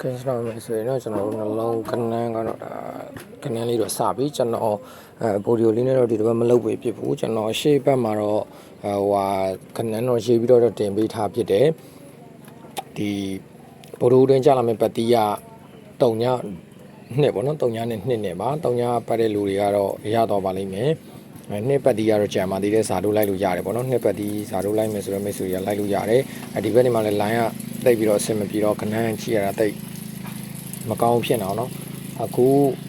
ကဲကျွန်တော်မယ်ဆိုရင်တော့ကျွန်တော်တို့နှလုံးကနန်းကတော့ဒါကနန်းလေးတော့စပြီကျွန်တော်အဲဗိုဒီယိုလေးနဲ့တော့ဒီတစ်ပတ်မလုပ်ပေးဖြစ်ဘူးကျွန်တော်ရှေ့ဘက်မှာတော့ဟိုဟာကနန်းတော့ရေးပြီးတော့တင်ပေးထားဖြစ်တယ်ဒီဗိုလ်တို့တွင်ကြာလာမယ့်ပတ်တီးရတုံညနှစ်ပေါ့နော်တုံညနဲ့နှစ်နဲ့ပါတုံညပတ်တဲ့လူတွေကတော့ရတော့ပါလိမ့်မယ်အဲနှစ်ပတ်တီးကတော့ကြာမှသေးတဲ့ဇာတို့လိုက်လို့ရတယ်ပေါ့နော်နှစ်ပတ်တီးဇာတို့လိုက်မယ်ဆိုတော့မိတ်ဆွေတွေကလိုက်လို့ရတယ်အဲဒီဘက်ဒီမှာလည်း line ကတိတ်ပြီးတော့အဆင်မပြေတော့ခဏန်းချီရတာတိတ် မကောင်းဖြစ်နေအောင်เนาะအခု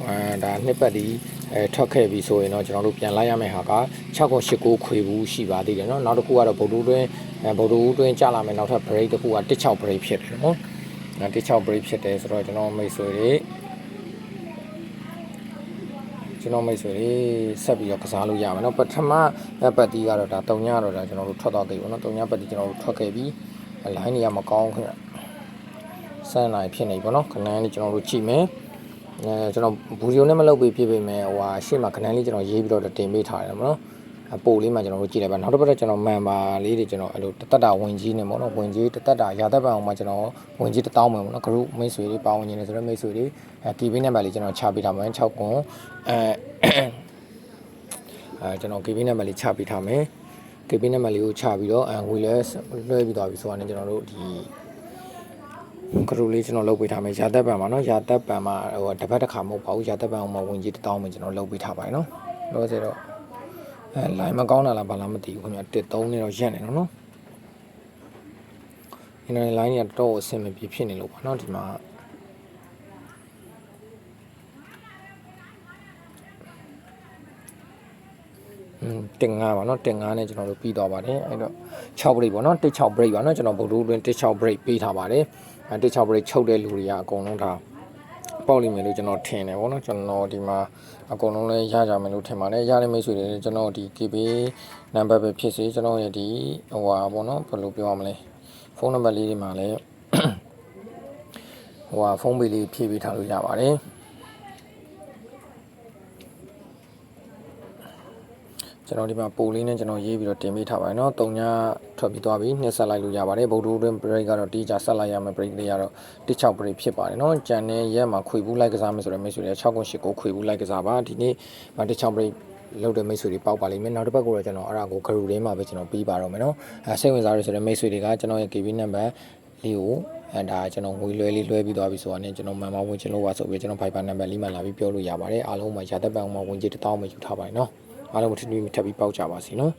အဲဒါနှစ်ပတ်ဒီအဲထွက်ခဲ့ပြီဆိုရင်တော့ကျွန်တော်တို့ပြန်လိုက်ရမယ့်ဟာက6ကို8ကိုခွေဘူးရှိပါသေးတယ်เนาะနောက်တစ်ခုကတော့ဗုဒ္ဓတွင်းအဲဗုဒ္ဓဦးတွင်းကြာလာမယ်နောက်ထပ် break တစ်ခုက16 break ဖြစ်တယ်เนาะအဲ16 break ဖြစ်တယ်ဆိုတော့ကျွန်တော်မိတ်ဆွေတွေကျွန်တော်မိတ်ဆွေတွေဆက်ပြီးတော့ကစားလို့ရမယ်เนาะပထမပတ်တီကတော့ဒါ3ညတော့ဒါကျွန်တော်တို့ထွက်တော့ခဲ့ပြီเนาะ3ညပတ်တီကျွန်တော်တို့ထွက်ခဲ့ပြီ line တွေကမကောင်းခင်ဗျ စမ်းနိုင်ဖြစ်နေပြီပေါ့နော်ခဏန်းလေးကျွန်တော်တို့ကြည့်မယ်အဲကျွန်တော်ဗီဒီယိုနဲ့မလုပ်ပေးပြပေးမယ်ဟိုဟာရှေ့မှာခဏန်းလေးကျွန်တော်ရေးပြီးတော့တင်ပေးထားတယ်ပေါ့နော်အပိုလေးမှာကျွန်တော်တို့ကြည့်လိုက်ပါနောက်တစ်ပတ်တော့ကျွန်တော်မန်ပါလေးတွေကျွန်တော်အဲ့လိုတသက်တာဝင်ကြီးနေပေါ့နော်ဝင်ကြီးတသက်တာရာသက်ပံအောင်မှာကျွန်တော်ဝင်ကြီး1000မယ်ပေါ့နော် group မိတ်ဆွေတွေပါဝင်နေတယ်ဆိုတော့မိတ်ဆွေတွေအဲ KB နံပါတ်လေးကျွန်တော်ချပေးထားမယ်6ကွန်အဲအဲကျွန်တော် KB နံပါတ်လေးချပေးထားမယ် KB နံပါတ်လေးကိုချပြီးတော့အဲငွေလဲလွှဲပြီးသွားပြီဆိုတော့ကျွန်တော်တို့ဒီ ကရူလေးကျွန်တော်လုပ်ပေးထားမယ်ရာသက်ပံပါနော်ရာသက်ပံမှာဟိုတစ်ပတ်တစ်ခါမဟုတ်ပါဘူးရာသက်ပံအောင်မဝင်ကြီးတောင်းမယ်ကျွန်တော်လုပ်ပေးထားပါတယ်နော်လို့ဆိုတော့အဲ line မကောင်းတာလားဘာလားမသိဘူးခင်ဗျတစ်သုံးနေတော့ရက်နေတော့နော်ဒီနေ့ line ကြီးကတော့အဆင်မပြေဖြစ်နေလို့ပါနော်ဒီမှာอืมတင်ငါပါเนาะတင်ငါနဲ့ကျွန်တော်တို့ပြီးသွားပါတယ်အဲ့တော့6 break ပေါ့เนาะတစ်6 break ပါเนาะကျွန်တော်ဗုဒ္ဓတွင်တစ်6 break ပေးထားပါတယ်အဲ တစ်ချောက်ပရိချုပ်တဲ့လူတွေကအကုန်လုံးဒါပေါက်လိမ့်မယ်လို့ကျွန်တော်ထင်တယ်ဗောနော်ကျွန်တော်ဒီမှာအကုန်လုံးလည်းရကြမယ်လို့ထင်ပါတယ်ရတဲ့မိတ်ဆွေတွေကျွန်တော်ဒီ KB နံပါတ်ပဲဖြစ်စေကျွန်တော်ရဲ့ဒီဟိုဟာဗောနော်ဘယ်လိုပြောရမလဲဖုန်းနံပါတ်လေးတွေမှာလည်းဟိုဟာဖုန်းပေးလေးဖြည့်ပေးထားလို့ရပါတယ် ကျွန်တော်ဒီမှာပိုလေးနဲ့ကျွန်တော်ရေးပြီးတော့တင်ပေးထားပါတယ်เนาะတုံညာထွက်ပြီးသွားပြီနှစ်ဆက်လိုက်လို့ရပါတယ်ဗုဒ္ဓတွင် break ကတော့တီးကြဆက်လိုက်ရမယ် break လေးကတော့16 break ဖြစ်ပါတယ်เนาะကြံတဲ့ရက်မှာခွေဘူးလိုက်ကစားမယ်ဆိုတော့မိတ်ဆွေတွေ6ခု8ခုခွေဘူးလိုက်ကစားပါဒီနေ့မှာ16 break လောက်တဲ့မိတ်ဆွေတွေပေါက်ပါလိမ့်မယ်နောက်တစ်ပတ်ကိုတော့ကျွန်တော်အဲ့ဒါကိုဂရူလေးမှာပဲကျွန်တော်ပြီးပါတော့မယ်เนาะအဲစိတ်ဝင်စားရဆိုတဲ့မိတ်ဆွေတွေကကျွန်တော်ရဲ့ KB number လေးကိုအဲဒါကျွန်တော်ငွေလွှဲလေးလွှဲပြီးသွားပြီဆိုတော့ねကျွန်တော်မှန်မှဝင်ချင်လို့ပါဆိုပြီးကျွန်တော် Viber number လေးမှာလာပြီးပြောလို့ရပါတယ်အားလုံးမှာရာသက်ပံမှာဝင်ကြီး1000ပဲယူထားပါတယ်เนาะ အားလုံးကိုထပ်ပြီးထပ်ပြီးပေါက်ကြပါစီနော်